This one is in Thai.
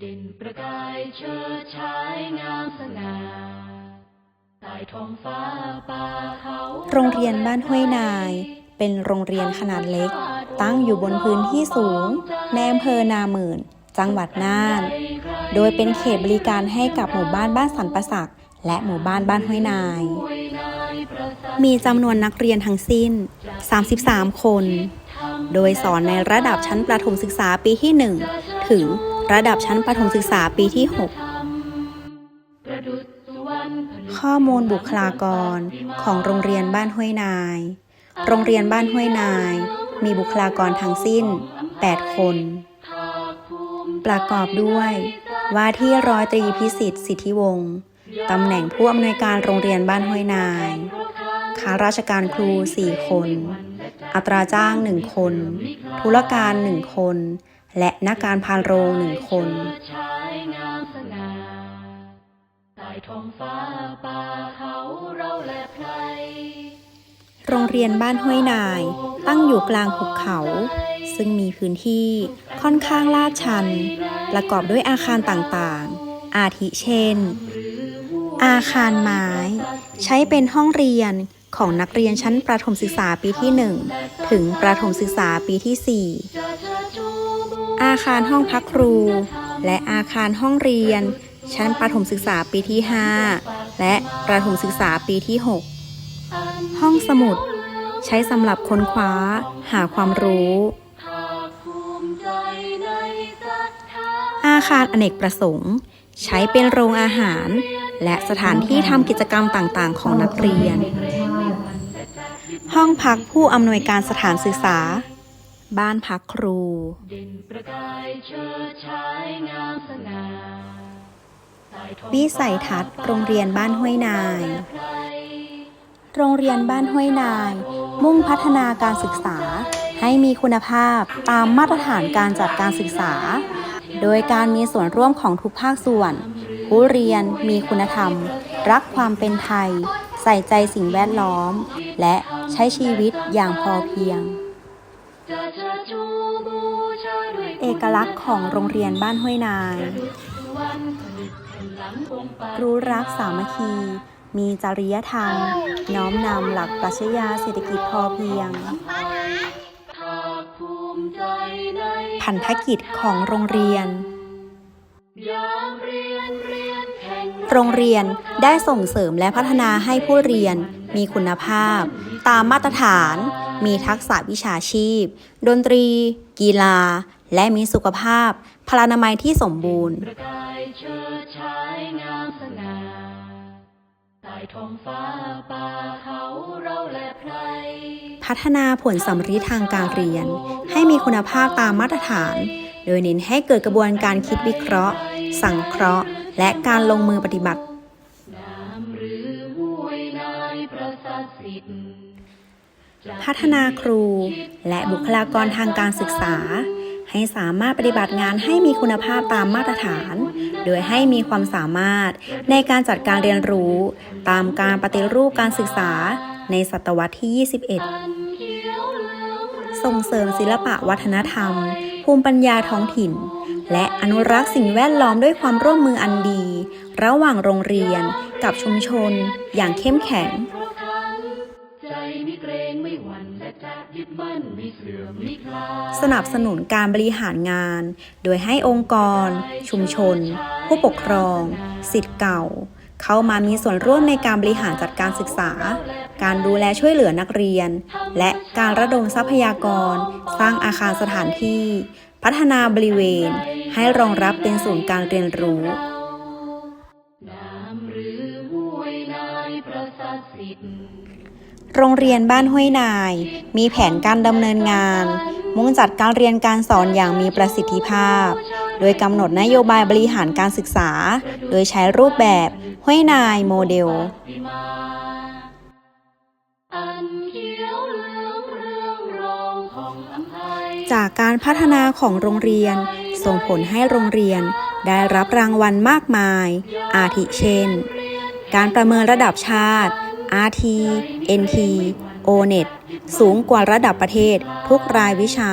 เด่นประกายเชิดฉายงามสง่าใต้ท้องฟ้าป่าเขาโรงเรียนบ้านห้วยนาย เป็นโรงเรียนขนาดเล็ก ตั้งอยู่บนพื้นที่สูงในอำเภอนาหมื่น จังหวัดน่าน โดยเป็นเขตบริการให้กับหมู่บ้านบ้านสันประสักและหมู่บ้านบ้านห้วยนาย มีจำนวนนักเรียนทั้งสิ้น 33 คน โดยสอนในระดับชั้นประถมศึกษาปีที่ 1 ถึง ระดับชั้นประถมศึกษาปีที่ 6 ข้อมูลบุคลากรของโรงเรียนบ้านห้วยนาย โรงเรียนบ้านห้วยนาย มีบุคลากรทั้งสิ้น 8 คน ประกอบด้วย ว่าที่ร้อยตรีพิสิทธิ์สิทธิวงศ์ตำแหน่งผู้อำนวยการโรงเรียนบ้านห้วยนายข้าราชการครู 4 คน อัตราจ้าง 1 คน ธุรการ 1 คน และนักการพานโรงหนึ่งคนฉายงามสง่าใต้ท้องฟ้าป่าเขาเราและไพรโรงเรียนบ้านห้วยนาย ตั้งอยู่กลางหุบเขา ซึ่งมีพื้นที่ค่อนข้างลาดชัน ประกอบด้วยอาคารต่างๆ อาทิเช่น อาคารไม้ ใช้เป็นห้องเรียนของนักเรียนชั้นประถมศึกษาปีที่ 1 ถึงประถมศึกษาปีที่ 4 อาคารห้องพักครู และอาคารห้องเรียน ชั้นประถมศึกษาปีที่ 5 และประถมศึกษาปีที่ 6 ห้องสมุด ใช้สำหรับค้นคว้า หาความรู้ อาคารอเนกประสงค์ ใช้เป็นโรงอาหาร และสถานที่ทำกิจกรรมต่างๆ ของนักเรียน ห้องพักผู้อำนวยการสถานศึกษา บ้านพักครู เด่นประกายเชิดฉายงามสง่าใต้ท้องวิสัยทัศน์โรงเรียนบ้านห้วยนายไพรโรงเรียนบ้านห้วยนาย มุ่งพัฒนาการศึกษาให้มีคุณภาพตามมาตรฐานการจัดการศึกษา โดยการมีส่วนร่วมของทุกภาคส่วน ผู้เรียนมีคุณธรรม รักความเป็นไทย ใส่ใจสิ่งแวดล้อม และใช้ชีวิตอย่างพอเพียง อกลักษณ์ของโรงเรียนบ้านห้วยนายสุวรรณผนึกแผ่นหลังองค์ปารู้รักสามัคคี มีจริยธรรม น้อมนำหลักปรัชญาเศรษฐกิจพอเพียง พันธกิจของโรงเรียน โรงเรียนได้ส่งเสริมและพัฒนาให้ผู้เรียนมีคุณภาพ ตามมาตรฐาน มีทักษะวิชาชีพ ดนตรี กีฬา และมีสุขภาพ พลานามัยที่สมบูรณ์พัฒนาผลสัมฤทธิ์ทางการเรียน ให้มีคุณภาพตามมาตรฐาน โดยเน้นให้เกิดกระบวนการคิดวิเคราะห์ สังเคราะห์ และการลงมือปฏิบัติพัฒนาครูและบุคลากรทางการศึกษา ให้สามารถปฏิบัติงานให้มีคุณภาพตามมาตรฐาน โดยให้มีความสามารถในการจัดการเรียนรู้ ตามการปฏิรูปการศึกษาในศตวรรษที่ 21เขียวเหลืองส่งเสริมศิลปะวัฒนธรรม ภูมิปัญญาท้องถิ่น และอนุรักษ์สิ่งแวดล้อมด้วยความร่วมมืออันดี ระหว่างโรงเรียนกับชุมชน อย่างเข้มแข็ง สนับสนุนการบริหารงาน โดยให้องค์กร ชุมชน ผู้ปกครอง สิทธิ์เก่า เข้ามามีส่วนร่วมในการบริหารจัดการศึกษา การดูแลช่วยเหลือนักเรียน และการระดมทรัพยากร สร้างอาคารสถานที่ พัฒนาบริเวณ ให้รองรับเป็นศูนย์การเรียนรู้น้ำหรือห้วยนายประสาทสิทธิ์ โรงเรียนบ้านห้วยนาย มีแผนการดำเนินงาน มุ่งจัดการเรียนการสอนอย่างมีประสิทธิภาพ โดยกำหนดนโยบายบริหารการศึกษา โดยใช้รูปแบบห้วยนายโมเดลจากการพัฒนาของโรงเรียน ส่งผลให้โรงเรียนได้รับรางวัลมากมาย อาทิเช่น การประเมินระดับชาติ RT NT ONET สูงกว่าระดับประเทศทุกรายวิชา